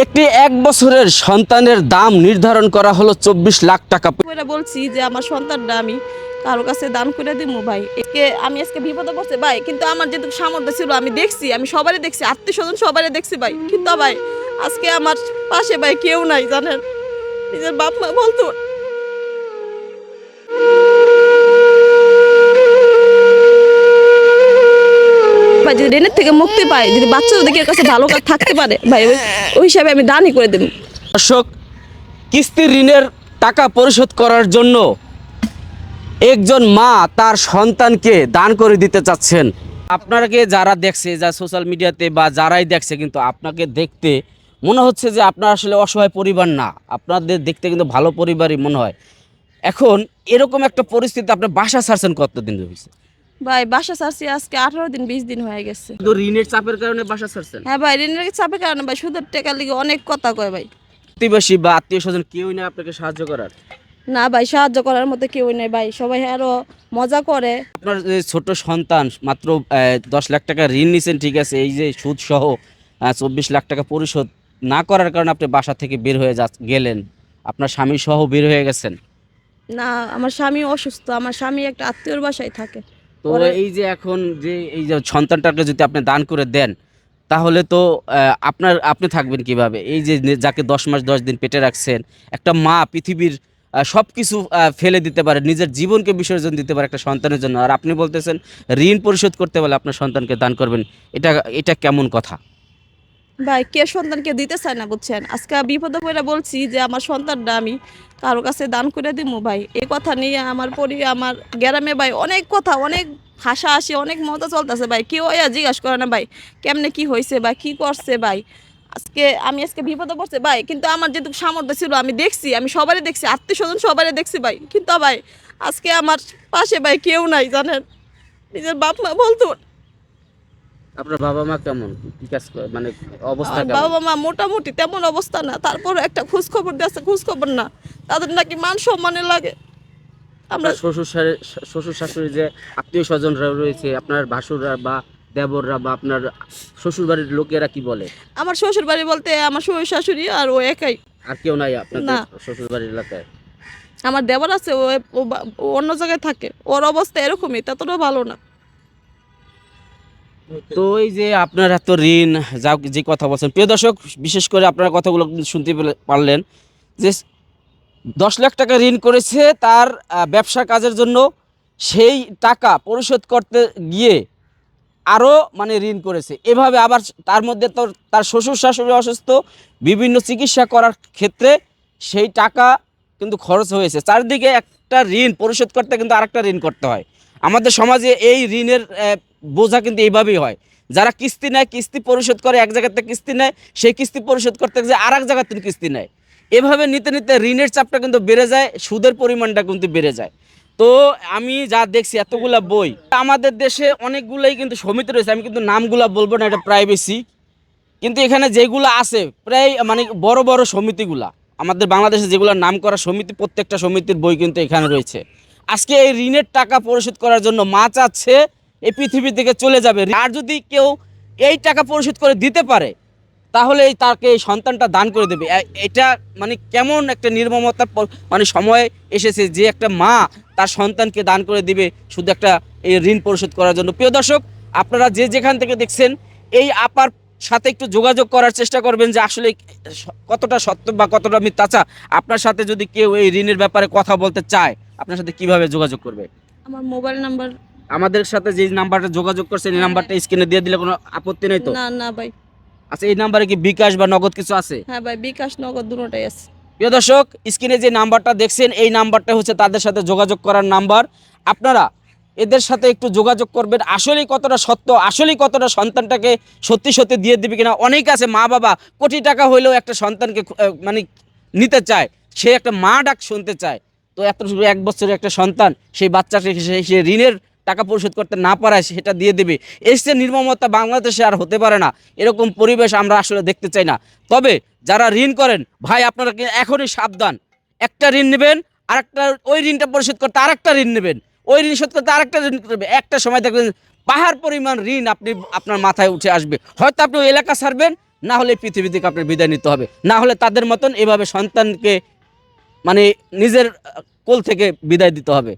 একটি এক বছরের সন্তানের দাম নির্ধারণ করা হলো চব্বিশ লাখ টাকা। বলছি যে আমার সন্তানটা আমি কারও কাছে দান করে দিব ভাই। একে আমি আজকে বিপদে পড়ছে ভাই, কিন্তু আমার যেহেতু সামর্থ্য ছিল আমি দেখছি, আমি সবারই দেখছি আত্মীয় স্বজন সবারই দেখছি ভাই। কিন্তু ভাই, আজকে আমার পাশে ভাই কেউ নাই, জানেন? নিজের বাপ মা বলতো থেকে মুক্তি পাই যদি বাচ্চা যদি কেউ কাছে ভালো কাজ থাকতে পারে, ভাই, ওই- হিসাবে আমি দানই করে দেবো। দর্শক কিস্তি ঋণের টাকা পরিশোধ করার জন্য একজন মা তার সন্তানকে দান করে দিতে চাচ্ছেন। আপনাকে যারা দেখছে, যা সোশ্যাল মিডিয়াতে বা যারাই দেখছে, কিন্তু আপনাকে দেখতে মনে হচ্ছে যে আপনার আসলে অসহায় পরিবার না। আপনাদের দেখতে কিন্তু ভালো পরিবারই মনে হয়। এখন এরকম একটা পরিস্থিতি আপনার বাসা ছাড়ছেন কতদিন হয়েছে ভাই বাসা ছাড়ছি আজকে আঠারো দিন বিশ দিন হয়ে গেছে। কিন্তু ঋণের চাপের কারণে বাসা ছাড়ছেন? হ্যাঁ ভাই ঋণের চাপের কারণে ভাই সুদের টাকার লিগে অনেক কথা কয় ভাই। প্রতিবেশী বা আত্মীয় স্বজন কেউই না আপনাকে সাহায্য করার? না ভাই সাহায্য করার মতো কেউ নেই ভাই সবাই আরও মজা করে। আপনার যে ছোট সন্তান মাত্র দশ লাখ টাকা ঋণ নিছেন ঠিক আছে এই যে সুদ সহ চব্বিশ লাখ টাকা পরিশোধ না করার কারণে আপনি বাসা থেকে বের হয়ে যা গেলেন। আপনার স্বামী সহ বের হয়ে গেছেন। না আমার স্বামী অসুস্থ আমার স্বামী একটা আত্মীয়র বাসায় থাকে। তো এই যে এখন যে এই যে সন্তানটাকে যদি আপনি দান করে দেন তাহলে তো আপনার আপনি থাকবেন কীভাবে? এই যে যাকে দশ মাস দশ দিন পেটে রাখছেন একটা মা পৃথিবীর সব কিছু ফেলে দিতে পারে নিজের জীবনকে বিসর্জন দিতে পারে একটা সন্তানের জন্য। আর আপনি বলতেছেন ঋণ পরিশোধ করতে বলে আপনার সন্তানকে দান করবেন। এটা এটা কেমন কথা? ভাই, কে সন্তানকে দিতে চায় না বুঝছেন? আজকে বিপদে পড়ে বলছি যে আমার সন্তানটা আমি কারও কাছে দান করে দিব ভাই। এই কথা নিয়ে আমার পরি, আমার গ্রামে ভাই অনেক কথা, অনেক হাসা হাসি অনেক মজা চলতেছে ভাই। কেউ ইয়া জিজ্ঞাসা করে না ভাই, কেমনে কি হয়েছে বা কি করছে ভাই? আজকে আমি আজকে বিপদে পড়ছে ভাই, কিন্তু আমার যেটুকু সামর্থ্য ছিল আমি দেখছি, আমি সবারই দেখছি আত্মীয় স্বজন সবারই দেখছি ভাই। কিন্তু ভাই, আজকে আমার পাশে ভাই কেউ নাই, জানেন? নিজের বাপ মা বলতো আপনার বাবা মা কেমন? কি কাজ করে মানে অবস্থা বাবা মা মোটামুটি তেমন অবস্থা না তারপর একটা খোঁজ খবর দিয়েছে খোঁজ খবর না। তাদের নাকি মান সম্মানে লাগে। আমরা শ্বশুর শ্বশুর শাশুড়ি যে আত্মীয় স্বজনরা রয়েছে আপনার ভাসুররা বা দেবররা বা আপনার শ্বশুর বাড়ির লোকেরা কি বলে? আমার শ্বশুর বাড়ি বলতে আমার শ্বশুর শাশুড়ি আর ও একাই। আর কেউ নাই আপনার না। শ্বশুর বাড়ির এলাকায়? আমার দেবর আছে ও অন্য জায়গায় থাকে। ওর অবস্থা এরকমই ততটাও ভালো না। তো এই যে আপনার এত ঋণ, যা যে কথা বলছেন, প্রিয় দর্শক, বিশেষ করে আপনারা কথাগুলো শুনতে পারলেন, যে দশ লাখ টাকা ঋণ করেছে তার ব্যবসা কাজের জন্য, সেই টাকা পরিশোধ করতে গিয়ে আরও মানে ঋণ করেছে। এভাবে আবার তার মধ্যে তো তার শ্বশুর শাশুড়ি অসুস্থ, বিভিন্ন চিকিৎসা করার ক্ষেত্রে সেই টাকা কিন্তু খরচ হয়েছে। চারদিকে একটা ঋণ পরিশোধ করতে কিন্তু আরেকটা ঋণ করতে হয়। আমাদের সমাজে এই ঋণের বোঝা কিন্তু এইভাবেই হয়। যারা কিস্তি নেয়, কিস্তি পরিশোধ করে, এক জায়গাতে কিস্তি নেয়, সেই কিস্তি পরিশোধ করতে যে আর এক জায়গাতে কিস্তি নেয়। এভাবে নিতে নিতে ঋণের চাপটা কিন্তু বেড়ে যায়, সুদের পরিমাণটা কিন্তু বেড়ে যায়। তো আমি যা দেখছি, এতগুলা বই। আমাদের দেশে অনেকগুলাই কিন্তু সমিতি রয়েছে, আমি কিন্তু নামগুলা বলব না, এটা প্রাইভেসি কিন্তু এখানে যেগুলো আছে, প্রায় মানে বড় বড় সমিতিগুলা, আমাদের বাংলাদেশে যেগুলো নাম করা সমিতি, প্রত্যেকটা সমিতির বই কিন্তু এখানে রয়েছে। আজকে এই ঋণের টাকা পরিশোধ করার জন্য মা চাচ্ছে এই পৃথিবীর দিকে চলে যাবে। আর যদি কেউ এই টাকা পরিশোধ করে দিতে পারে, তাহলে তাকে এই সন্তানটা দান করে দেবে। এটা মানে কেমন একটা নির্মমতার মানে সময় এসেছে যে একটা মা তার সন্তানকে দান করে দিবে শুধু একটা এই ঋণ পরিশোধ করার জন্য। প্রিয় দর্শক, আপনারা যে যেখান থেকে দেখছেন, এই আপার সাথে একটু যোগাযোগ করার চেষ্টা করবেন যে আসলে কতটা সত্য বা কতটা মিথ্যাচা আপনার সাথে যদি কেউ এই ঋণের ব্যাপারে কথা বলতে চায়, আপনার সাথে কীভাবে যোগাযোগ করবে? আমার মোবাইল নাম্বার আমাদের সাথে যে নাম্বারটা যোগাযোগ করছেন এই নাম্বারটা স্ক্রিনে দিয়ে দিলে কোনো আপত্তি নেই তো? না না ভাই। আচ্ছা এই নাম্বারে কি বিকাশ বা নগদ কিছু আছে? হ্যাঁ ভাই বিকাশ নগদ দুটোটাই আছে। প্রিয় দর্শক স্ক্রিনে যে নাম্বারটা দেখছেন এই নাম্বারটা হচ্ছে তাদের সাথে যোগাযোগ করার নাম্বার। আপনারা এদের সাথে একটু যোগাযোগ করবেন। আসলেই কতটা সত্য আসলেই কতটা সন্তানটাকে সত্যি সত্যি দিয়ে দিবে কিনা? অনেক আছে মা বাবা কোটি টাকা হইলেও একটা সন্তানকে মানে নিতে চায়। সে একটা মা ডাক শুনতে চায়। তো এত শুধু এক বছরের একটা সন্তান সেই বাচ্চাকে সে ঋণের টাকা পরিশোধ করতে না পারায় সেটা দিয়ে দেবে। চেয়ে নির্মমতা বাংলাদেশে আর হতে পারে না। এরকম পরিবেশ আমরা আসলে দেখতে চাই না। তবে যারা ঋণ করেন, ভাই আপনারা এখনই সাবধান। একটা ঋণ নেবেন, আরেকটা ওই ঋণটা পরিশোধ করতে আরেকটা ঋণ নেবেন। ওই ঋণ শোধ করতে আরেকটা ঋণ করবে। একটা সময় দেখবেন পাহাড় পরিমাণ ঋণ আপনি, আপনার মাথায় উঠে আসবে। হয়তো আপনি ওই এলাকা ছাড়বেন, না হলে পৃথিবী থেকে আপনার বিদায় নিতে হবে। না হলে তাদের মতন এভাবে সন্তানকে মানে নিজের কোল থেকে বিদায় দিতে হবে।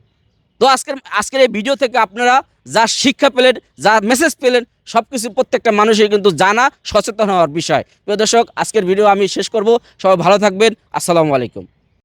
তো আজকের আজকের এই ভিডিও থেকে আপনারা যা শিক্ষা পেলেন, যা মেসেজ পেলেন সব কিছু প্রত্যেকটা মানুষের কিন্তু জানা, সচেতন হওয়ার বিষয়। প্রিয় দর্শক, আজকের ভিডিও আমি শেষ করব। সবাই ভালো থাকবেন। আসসালামু আলাইকুম।